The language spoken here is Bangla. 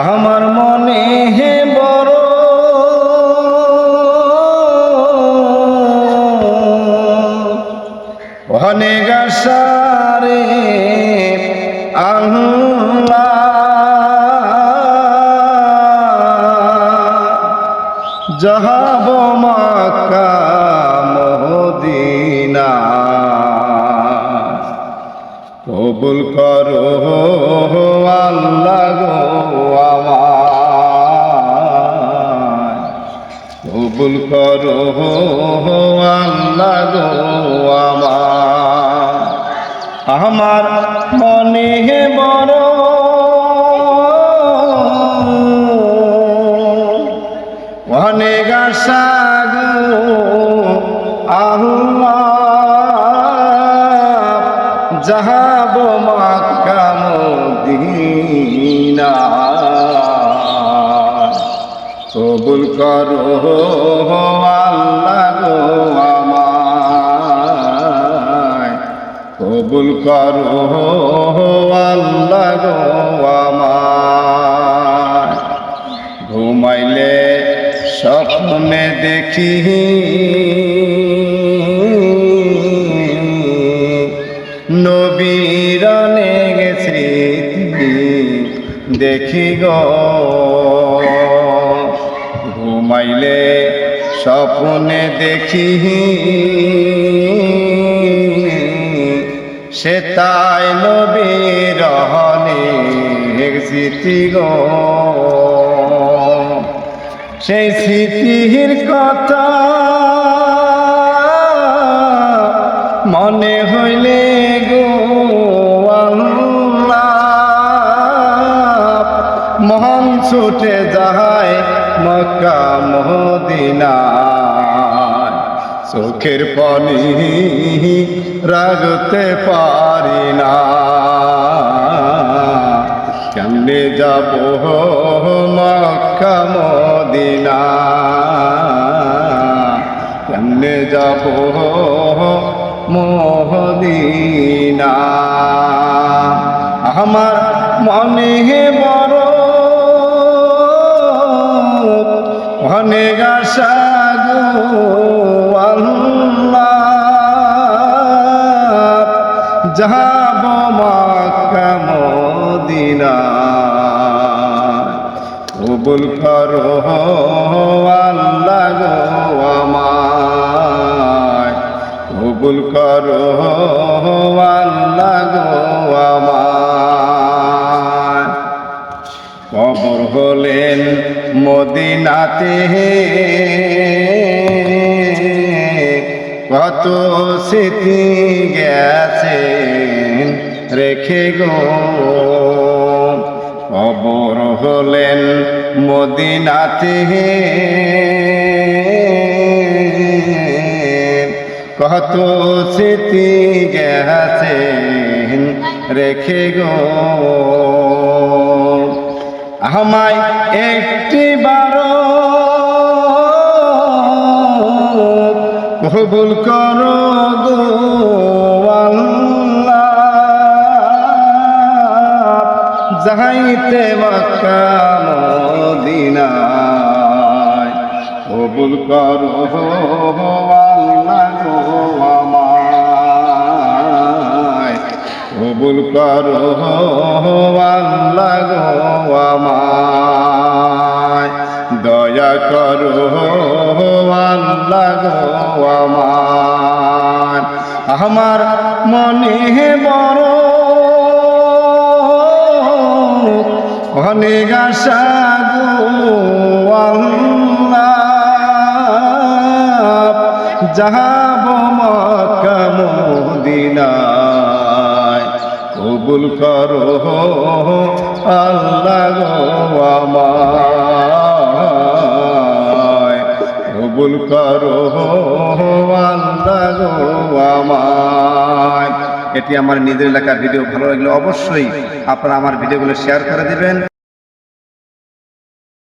আমার মনে হে বড়। অনেক যাহাব মাক্কা মদিনা কবুল করো আল্লাহ গো কবুল করো আল্লাহ গো আমার। মনে বড়। অনেক আশা যাহাব মাক্কা মদিনা। কবুল করো আল্লাহ গো আমায়। কবুল করো আল্লাহ গো আমায়। ঘুমাইলে স্বপ্নে দেখি দেখি গো। ঘুমাইলে স্বপ্নে দেখি। সে তাই নবীর স্মৃতি গো। সেই স্মৃতির কথা মনে হইলে মহান ছুটে যায় মক্কা মদিনা চোখের পানি রাগতে পারি না। কেমনে যাব মক্কা মদিনা কেমনে যাব মদিনা আমার মনে বড় অনেক আশা যাব মক্কা মদিনা। কবুল করো আল্লাহ গো আমায়। কবুল করো আল্লাহ গো আমায়। কবর হলেন মদিনাতে। কত স্মৃতি গেছেন রেখে গো। কবর হলেন মদিনাতে। কত স্মৃতি গেছেন রেখে গো। আমায় একটি বারো কবুল করো যাইতে মক্কা মদিনায় কবুল করো কবুল করো দয়া করো আমার মনে বড় অনেক আশা গো আল্লাহ। যাহাব মক্কা মদিনায় কবুল করো আল্লাহ আমায়। কবুল করো আল্লাহ আমায়। এটি আমার নিজের এলাকার ভিডিও। ভালো লাগলে অবশ্যই আপনারা আমার ভিডিওগুলো শেয়ার করে দিবেন।